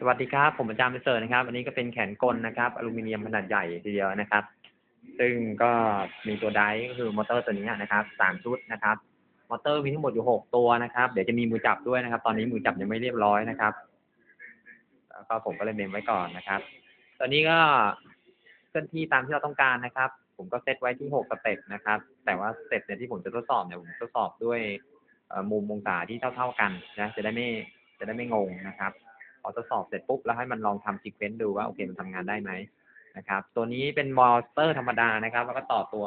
สวัสดีครับ ผมอาจารย์ประเสริฐนะครับ อันนี้ก็เป็นแขนกลนะครับ อลูมิเนียมขนาดใหญ่ทีเดียวนะครับ ซึ่งก็มีตัวได์ก็คือมอเตอร์ตัวนี้นะครับสามชุดนะครับ มอเตอร์มีทั้งหมดอยู่หกตัวนะครับ เดี๋ยวจะมีมือจับด้วยนะครับ ตอนนี้มือจับยังไม่เรียบร้อยนะครับ แล้วก็ผมก็เลยเมมไว้ก่อนนะครับ ตอนนี้ก็เคลื่อนที่ตามที่เราต้องการนะครับ ผมก็เซตไว้ที่หกสเต็ปนะครับ แต่ว่าสเต็ปเนี่ยที่ผมจะทดสอบเนี่ยผมทดสอบด้วยมุมองศาที่เท่า ๆกันนะ จะได้ไม่จะได้ไม่งงนะครับ อทดสอบเสร็จปุ๊บแล้วให้มันลองทำซีเควนต์ดูว่าโอเคมันทำงานได้ไหมนะครับ ตัวนี้เป็นมอเตอร์ธรรมดานะครับ แล้วก็ต่อตัว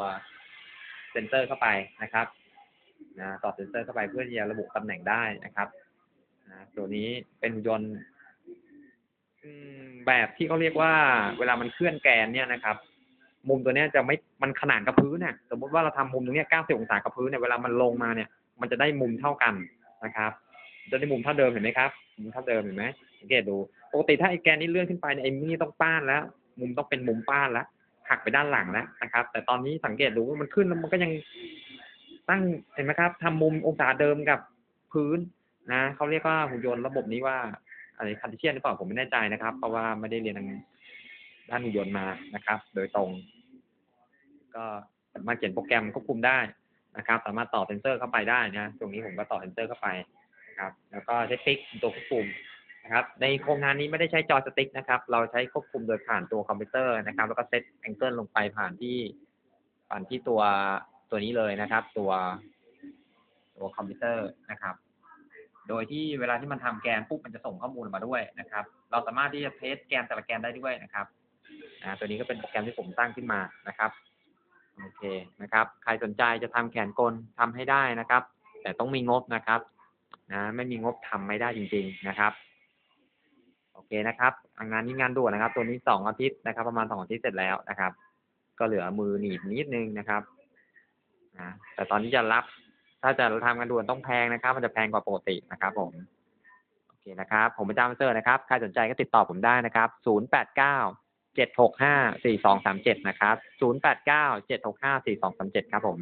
เซนเซอร์เข้าไปนะครับนะต่อเซนเซอร์เข้าไปเพื่อจะระบุตำแหน่งได้นะครับนะตัวนี้เป็นหุ่นยนต์แบบที่เขาเรียกว่า เวลามันเคลื่อนแกนเนี่ยนะครับ มุมตัวเนี้ยจะไม่มันขนานกับพื้นเนี่ยสมมติว่าเราทำมุมตรงเนี้ย90องศากับพื้นเนี่ยเวลามันลงมาเนี่ย มันจะได้มุมเท่ากันนะครับ จะได้มุมเท่าเดิมเห็นไหมครับ มุมเท่าเดิมเห็นไหมสังเกตดู ปกติถ้าไอ้แกนนี้เลื่อนขึ้นไปเนี่ยไอ้นี่ต้องป้านแล้ว มุมต้องเป็นมุมป้านแล้วหักไปด้านหลังแล้วนะครับ แต่ตอนนี้สังเกตดูว่ามันขึ้นแล้วมันก็ยังตั้งเห็นไหมครับทำมุมองศาเดิมกับพื้นนะเขาเรียกว่าหุ่นยนต์ระบบนี้ว่าอะไรคันดิเชียนหรือเปล่าผมไม่แน่ใจนะครับ เพราะว่าไม่ได้เรียนทางด้านหุ่นยนต์มานะครับ โดยตรง ก็สามารถเขียนโปรแกรมควบคุมได้นะครับ สามารถต่อเซนเซอร์เข้าไปได้นะตรงนี้ผมก็ต่อเซนเซอร์เข้าไป นะครับ แล้วก็ใช้ติ๊กตัวควบคุมนะครับ ในโครงงานนี้ไม่ได้ใช้จอสติ๊กนะครับ เราใช้ควบคุมโดยผ่านตัวคอมพิวเตอร์นะครับ แล้วก็เซตแองเกิลลงไปผ่านที่ผ่านที่ตัวตัวนี้เลยนะครับ ตัวตัวคอมพิวเตอร์นะครับ โดยที่เวลาที่มันทำแกนปุ๊บมันจะส่งข้อมูลมาด้วยนะครับ เราสามารถที่จะเทสแกนแต่ละแกนได้ด้วยนะครับนะตัวนี้ก็เป็นโปรแกรมที่ผมสร้างขึ้นมานะครับโอเคนะครับ ใครสนใจจะทำแขนกลทำให้ได้นะครับ แต่ต้องมีงบนะครับ นะไม่มีงบทำไม่ได้จริง ๆนะครับ โอเคนะครับ งานนี้งานด่วนนะครับ ตัวนี้สองอาทิตย์นะครับ ประมาณสองอาทิตย์เสร็จแล้วนะครับ ก็เหลือมือหนีบนิดนึงนะครับนะแต่ตอนนี้จะรับ ถ้าจะทำงานด่วนต้องแพงนะครับ มันจะแพงกว่าปกตินะครับ ผมโอเคนะครับ ผมเป็นจ้าเซอร์นะครับใครสนใจก็ติดต่อผมได้นะครับศูนย์แปดเก้าเจ็ดหกห้าสี่สองสามเจ็ดนะครับศูนย์แปดเก้าเจ็ดหกห้าสี่สองสามเจ็ดครับผม